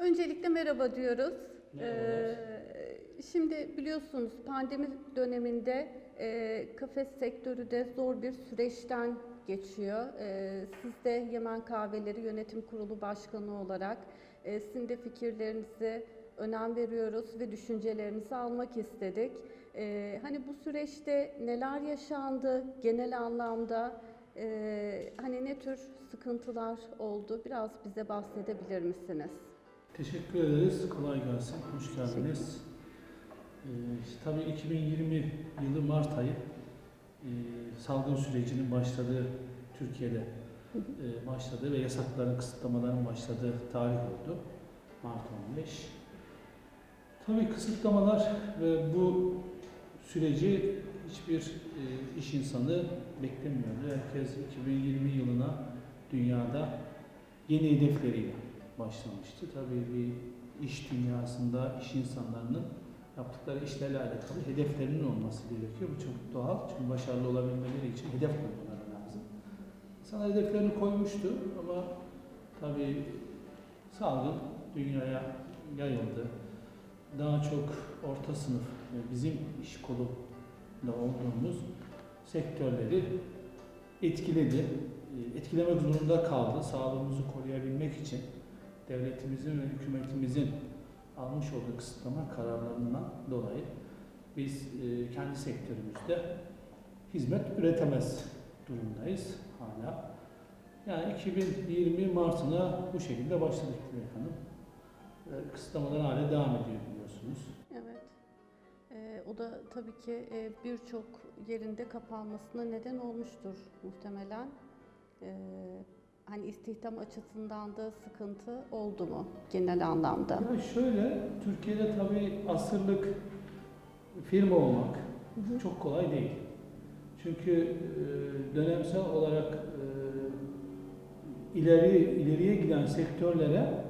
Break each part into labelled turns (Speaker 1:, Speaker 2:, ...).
Speaker 1: Öncelikle merhaba diyoruz.
Speaker 2: Merhabalar.
Speaker 1: Ee, şimdi biliyorsunuz pandemi döneminde e, kafes sektörü de zor bir süreçten geçiyor. Ee, siz de Yemen Kahveleri Yönetim Kurulu Başkanı olarak e, sizin de fikirlerinizi önem veriyoruz ve düşüncelerinizi almak istedik. Ee, hani bu süreçte neler yaşandı genel anlamda? Ee, hani ne tür sıkıntılar oldu? Biraz bize bahsedebilir misiniz?
Speaker 2: Teşekkür ederiz. Kolay gelsin. Hoş geldiniz. Ee, tabii 2020 yılı Mart ayı e, salgın sürecinin başladığı Türkiye'de e, başladı ve yasakların, kısıtlamaların başladığı tarih oldu. Mart 15. Tabii kısıtlamalar ve bu süreci hiçbir e, iş insanı beklemiyordu. Herkes 2020 yılına dünyada yeni hedefleriyle başlamıştı. Tabii bir iş dünyasında iş insanlarının yaptıkları işlerle alakalı hedeflerinin olması gerekiyor. Bu çok doğal. Çünkü başarılı olabilmeleri için hedef koymaları lazım. İnsanlar hedeflerini koymuştu ama tabii salgın dünyaya yayıldı. Daha çok orta sınıf bizim iş kolunda olduğumuz sektörleri etkiledi. Etkilemek zorunda kaldı. Sağlığımızı koruyabilmek için devletimizin ve hükümetimizin almış olduğu kısıtlama kararlarından dolayı biz e, kendi sektörümüzde hizmet üretemez durumdayız hala. Yani 2020 Mart'ına bu şekilde başladık Dilek Hanım. E, Kısıtlamalar hala devam ediyor biliyorsunuz.
Speaker 1: Evet. Ee, o da tabii ki e, birçok yerinde kapanmasına neden olmuştur muhtemelen. Ee, hani istihdam açısından da sıkıntı oldu mu genel anlamda?
Speaker 2: Ya şöyle, Türkiye'de tabii asırlık firma olmak
Speaker 1: Hı hı.
Speaker 2: çok kolay değil. Çünkü e, dönemsel olarak e, ileri ileriye giden sektörlere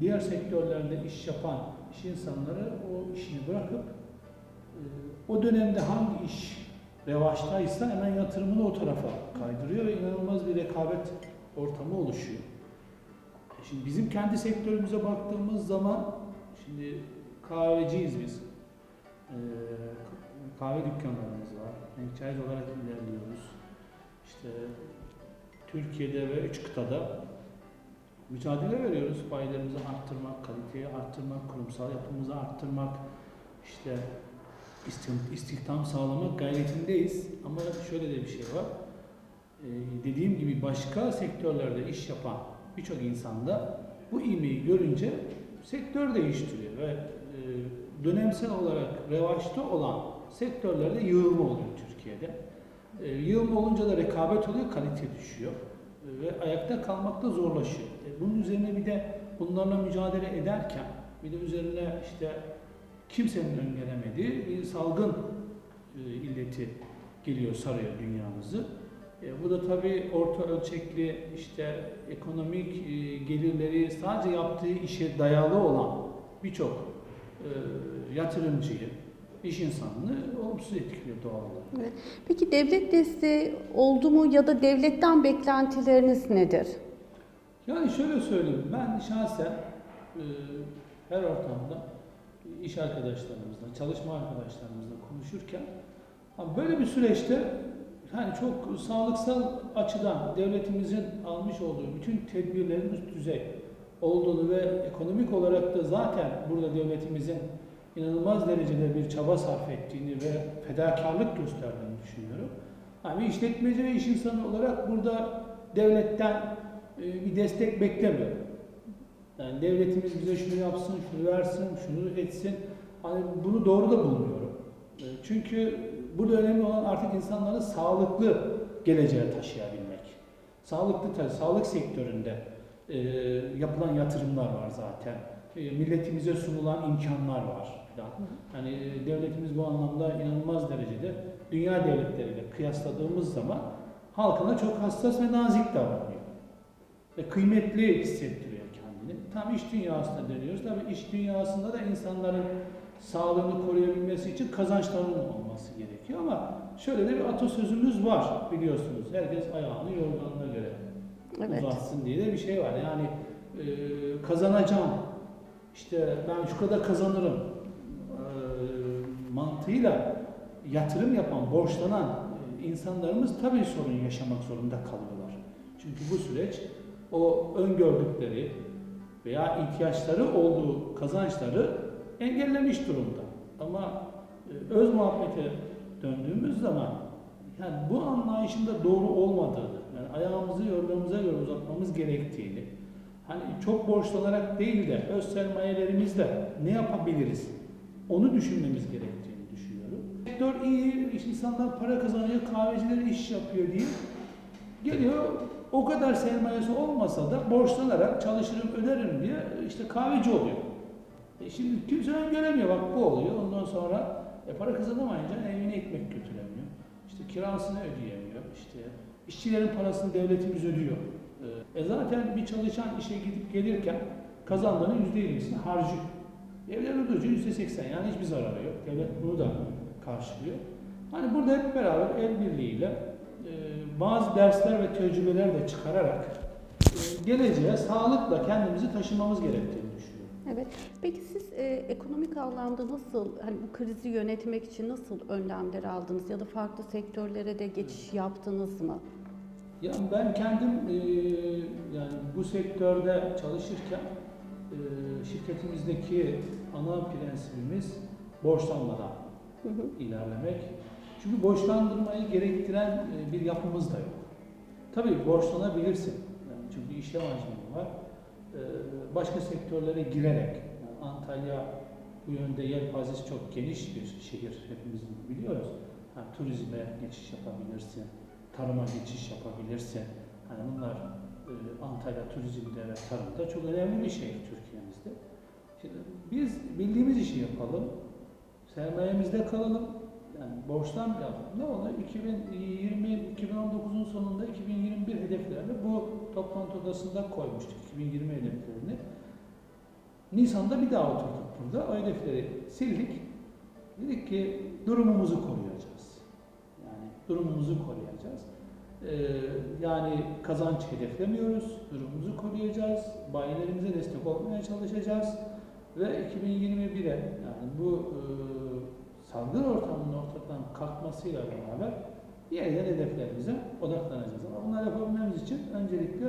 Speaker 2: diğer sektörlerde iş yapan iş insanları o işini bırakıp e, o dönemde hangi iş revaçtaysa hemen yatırımını o tarafa kaydırıyor ve inanılmaz bir rekabet ortamı oluşuyor. Şimdi bizim kendi sektörümüze baktığımız zaman şimdi kahveciyiz biz. Ee, kahve dükkanlarımız var. Franchise olarak ilerliyoruz. İşte Türkiye'de ve üç kıtada mücadele veriyoruz. Bayilerimizi arttırmak, kaliteyi arttırmak, kurumsal yapımızı arttırmak, işte isti- istihdam sağlamak gayretindeyiz. Ama şöyle de bir şey var. Ee, dediğim gibi başka sektörlerde iş yapan birçok insan da bu ivmeyi görünce sektör değiştiriyor ve e, dönemsel olarak revaçta olan sektörlerde yığılma oluyor Türkiye'de. E, yığılma olunca da rekabet oluyor, kalite düşüyor ve ayakta kalmak da zorlaşıyor. E, bunun üzerine bir de bunlarla mücadele ederken bir de üzerine işte kimsenin öngelemediği bir salgın illeti geliyor, sarıyor dünyamızı. E, bu da tabii orta ölçekli işte ekonomik e, gelirleri sadece yaptığı işe dayalı olan birçok e, yatırımcıyı, iş insanını olumsuz etkiliyor doğal olarak.
Speaker 1: Peki devlet desteği oldu mu ya da devletten beklentileriniz nedir?
Speaker 2: Yani şöyle söyleyeyim, ben şahsen e, her ortamda iş arkadaşlarımızla, çalışma arkadaşlarımızla konuşurken böyle bir süreçte yani çok sağlıksal açıdan devletimizin almış olduğu bütün tedbirlerin üst düzey olduğunu ve ekonomik olarak da zaten burada devletimizin inanılmaz derecede bir çaba sarf ettiğini ve fedakarlık gösterdiğini düşünüyorum. Yani işletmeci ve iş insanı olarak burada devletten e, bir destek beklemiyorum. Yani devletimiz bize şunu yapsın, şunu versin, şunu etsin. Hani bunu doğru da bulmuyorum. E, Çünkü burada önemli olan artık insanları sağlıklı geleceğe taşıyabilmek. Sağlıklı sağlık sektöründe e, yapılan yatırımlar var zaten. E, milletimize sunulan imkanlar var. Hani e, devletimiz bu anlamda inanılmaz derecede dünya devletleriyle kıyasladığımız zaman halkına çok hassas ve nazik davranıyor. Ve kıymetli hissettiriyor kendini. Tam iş dünyasına dönüyoruz. Tabii iş dünyasında da insanların sağlığını koruyabilmesi için kazançlarının olması gerekiyor ama şöyle de bir atasözümüz var biliyorsunuz. Herkes ayağını yorganına göre
Speaker 1: Evet.
Speaker 2: uzatsın diye de bir şey var. Yani e, kazanacağım işte ben şu kadar kazanırım e, mantığıyla yatırım yapan, borçlanan e, insanlarımız tabii sorun yaşamak zorunda kalıyorlar. Çünkü bu süreç o öngördükleri veya ihtiyaçları olduğu kazançları engellemiş durumda. Ama e, öz muhabbete döndüğümüz zaman yani bu anlayışın da doğru olmadığını, yani ayağımızı yorganımıza göre uzatmamız gerektiğini, hani çok borçlanarak değil de öz sermayelerimizle ne yapabiliriz onu düşünmemiz gerektiğini düşünüyorum. Sektör iyi, insanlar para kazanıyor, kahveciler iş yapıyor diye geliyor o kadar sermayesi olmasa da borçlanarak çalışırım öderim diye işte kahveci oluyor. E şimdi kimse öngöremiyor bak bu oluyor ondan sonra e para kazanamayınca evine ekmek götüremiyor. İşte kirasını ödeyemiyor. İşte işçilerin parasını devletimiz ödüyor. E, e zaten bir çalışan işe gidip gelirken kazandığının %20'sini harcıyor. Evler ödücü %80 yani hiçbir zararı yok. Devlet bunu da karşılıyor. Hani burada hep beraber el birliğiyle e, bazı dersler ve tecrübeler de çıkararak e, geleceğe sağlıkla kendimizi taşımamız gerektiğini düşünüyorum.
Speaker 1: Evet. Peki siz e, ekonomik anlamda nasıl, hani bu krizi yönetmek için nasıl önlemler aldınız ya da farklı sektörlere de geçiş yaptınız mı?
Speaker 2: Yani ben kendim e, yani bu sektörde çalışırken e, şirketimizdeki ana prensibimiz borçlanmadan
Speaker 1: Hı hı.
Speaker 2: ilerlemek. Çünkü borçlandırmayı gerektiren e, bir yapımız da yok. Tabii borçlanabilirsin. Yani çünkü işlem hacmi var. E, başka sektörlere girerek, yani Antalya bu yönde yelpazesi çok geniş bir şehir hepimiz biliyoruz. Yani turizme geçiş yapabilirsin, tarıma geçiş yapabilirsin. Hani bunlar e, Antalya turizmde ve tarımda çok önemli bir şehir Türkiye'mizde. Şimdi biz bildiğimiz işi yapalım, sermayemizde kalalım, yani borçlanmayalım. Ne olur? 2020 2019'un sonunda 2021 hedeflerini bu toplantı odasında koymuştuk. 2020 hedeflerini. Nisan'da bir daha oturduk burada. O hedefleri sildik. Dedik ki durumumuzu koruyacağız. Yani durumumuzu koruyacağız. Ee, yani kazanç hedeflemiyoruz. Durumumuzu koruyacağız. Bayilerimize destek olmaya çalışacağız. Ve 2021'e yani bu e, salgın ortamının ortadan kalkmasıyla beraber yeniden hedeflerimize odaklanacağız. Ama bunları yapabilmemiz için öncelikle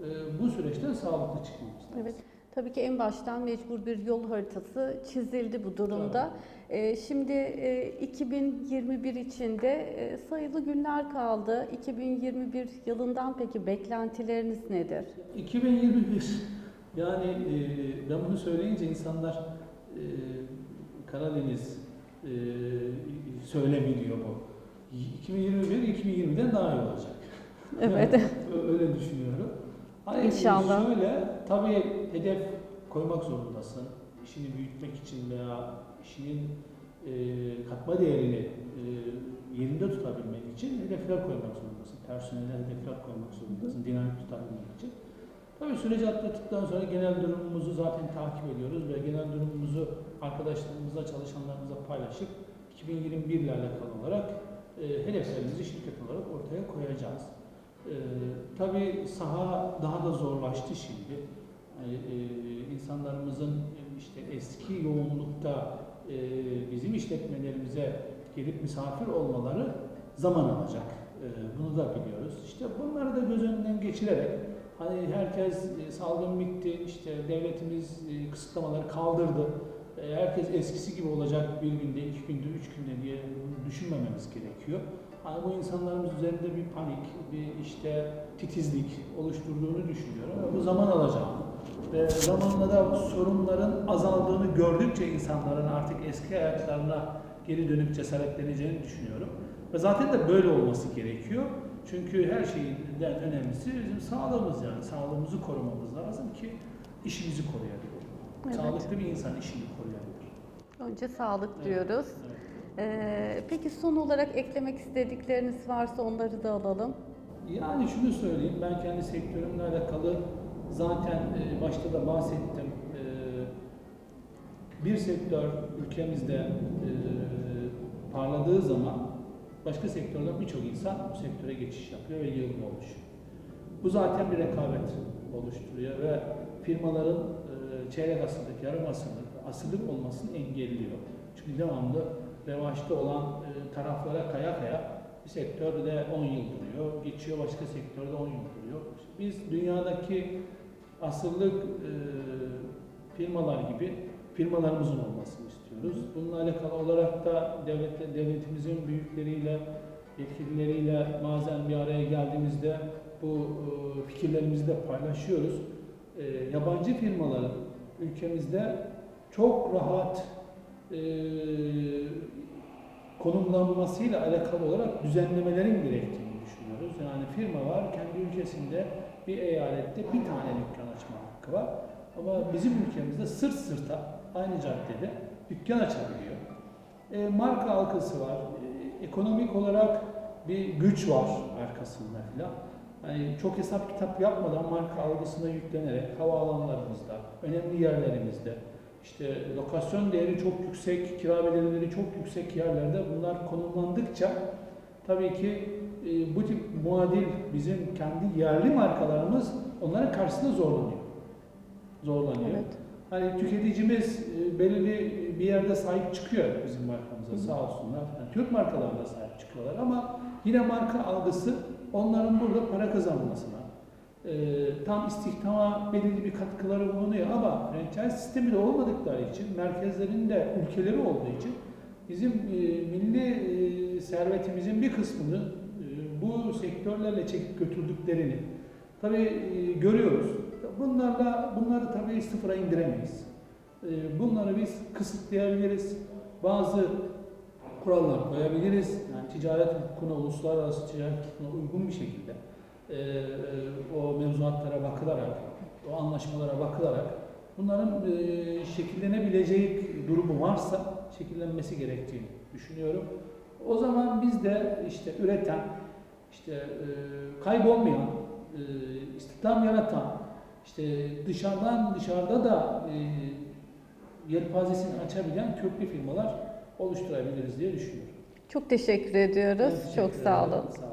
Speaker 2: e, bu süreçten sağlıklı çıkmamız lazım.
Speaker 1: Evet. Tabii ki en baştan mecbur bir yol haritası çizildi bu durumda. Ee, şimdi e, 2021 içinde e, sayılı günler kaldı. 2021 yılından peki beklentileriniz nedir?
Speaker 2: 2021 yani e, ben bunu söyleyince insanlar e, Karadeniz e, söylemi diyor bu. 2021 2020'den daha iyi olacak.
Speaker 1: Evet.
Speaker 2: Öyle düşünüyorum. Hani
Speaker 1: İnşallah.
Speaker 2: Şöyle, tabii hedef koymak zorundasın. İşini büyütmek için veya işinin e, katma değerini e, yerinde tutabilmek için hedefler koymak zorundasın. Personele hedefler koymak zorundasın, dinamik tutabilmek için. Tabii süreci atlattıktan sonra genel durumumuzu zaten takip ediyoruz ve genel durumumuzu arkadaşlarımızla, çalışanlarımızla paylaşıp 2021 ile alakalı olarak e, hedeflerimizi şirket olarak ortaya koyacağız. Ee, tabii saha daha da zorlaştı şimdi. Yani, e, insanlarımızın e, işte eski yoğunlukta e, bizim işletmelerimize gelip misafir olmaları zaman alacak. E, bunu da biliyoruz. İşte bunları da göz önünden geçirerek hani herkes e, salgın bitti, işte devletimiz e, kısıtlamaları kaldırdı. E, herkes eskisi gibi olacak bir günde, iki günde, üç günde diye düşünmememiz gerekiyor. Hani bu insanlarımız üzerinde bir panik, bir işte titizlik oluşturduğunu düşünüyorum. Bu zaman alacağını ve zamanla da sorunların azaldığını gördükçe insanların artık eski hayatlarına geri dönüp cesaretleneceğini düşünüyorum. Ve zaten de böyle olması gerekiyor. Çünkü her şeyden önemlisi bizim sağlığımız yani. Sağlığımızı korumamız lazım ki işimizi koruyabilir.
Speaker 1: Evet.
Speaker 2: Sağlıklı bir insan işini koruyabilir.
Speaker 1: Önce sağlık
Speaker 2: Evet.
Speaker 1: diyoruz.
Speaker 2: Evet.
Speaker 1: Ee, peki son olarak eklemek istedikleriniz varsa onları da alalım.
Speaker 2: Yani şunu söyleyeyim, ben kendi sektörümle alakalı zaten e, başta da bahsettim. E, bir sektör ülkemizde e, parladığı zaman başka sektörden birçok insan bu sektöre geçiş yapıyor ve yığılma oluşuyor. Bu zaten bir rekabet oluşturuyor ve firmaların e, çeyrek asırlık, yarım asırlık, asırlık olmasını engelliyor. Çünkü devamlı revaçta olan e, taraflara kaya kaya bir sektörde 10 yıl duruyor, geçiyor başka sektörde 10 yıl duruyor. Biz dünyadaki asırlık e, firmalar gibi firmalarımızın olmasını istiyoruz. Bununla alakalı olarak da devlet, devletimizin büyükleriyle, yetkilileriyle bazen bir araya geldiğimizde bu e, fikirlerimizi de paylaşıyoruz. E, yabancı firmaların ülkemizde çok rahat e, konumlanmasıyla alakalı olarak düzenlemelerin gerektiğini düşünüyoruz. Yani firma var, kendi ülkesinde bir eyalette bir tane dükkan açma hakkı var. Ama bizim ülkemizde sırt sırta aynı caddede dükkan açabiliyor. E, marka algısı var. E, ekonomik olarak bir güç var arkasında filan. Yani çok hesap kitap yapmadan marka algısına yüklenerek havaalanlarımızda, önemli yerlerimizde, işte lokasyon değeri çok yüksek, kira bedelleri çok yüksek yerlerde bunlar konumlandıkça tabii ki e, bu tip muadil bizim kendi yerli markalarımız onların karşısında zorlanıyor. Zorlanıyor.
Speaker 1: Evet.
Speaker 2: Hani tüketicimiz e, belirli bir yerde sahip çıkıyor bizim markamıza
Speaker 1: Hı
Speaker 2: sağ olsunlar. Yani Türk markalarına sahip çıkıyorlar ama yine marka algısı onların burada para kazanmasına, e, tam istihdama belirli bir katkıları bulunuyor ama franchise sistemi de olmadıkları için, merkezlerinde ülkeleri olduğu için bizim e, milli servetimizin bir kısmını bu sektörlerle çekip götürdüklerini tabii görüyoruz. Bunlarla bunları tabii sıfıra indiremeyiz. E, bunları biz kısıtlayabiliriz. Bazı kurallar koyabiliriz. Yani ticaret hukukuna, uluslararası ticaret hukukuna uygun bir şekilde e, e, o mevzuatlara bakılarak, o anlaşmalara bakılarak bunların e, şekillenebileceği durumu varsa şekillenmesi gerektiğini düşünüyorum. O zaman biz de işte üreten, işte e, kaybolmayan, istihdam yaratan, işte dışarıdan dışarıda da e, yelpazesini açabilen köklü firmalar oluşturabiliriz diye düşünüyorum.
Speaker 1: Çok teşekkür ediyoruz.
Speaker 2: Ben teşekkür
Speaker 1: Çok sağ olun.
Speaker 2: Sağ olun.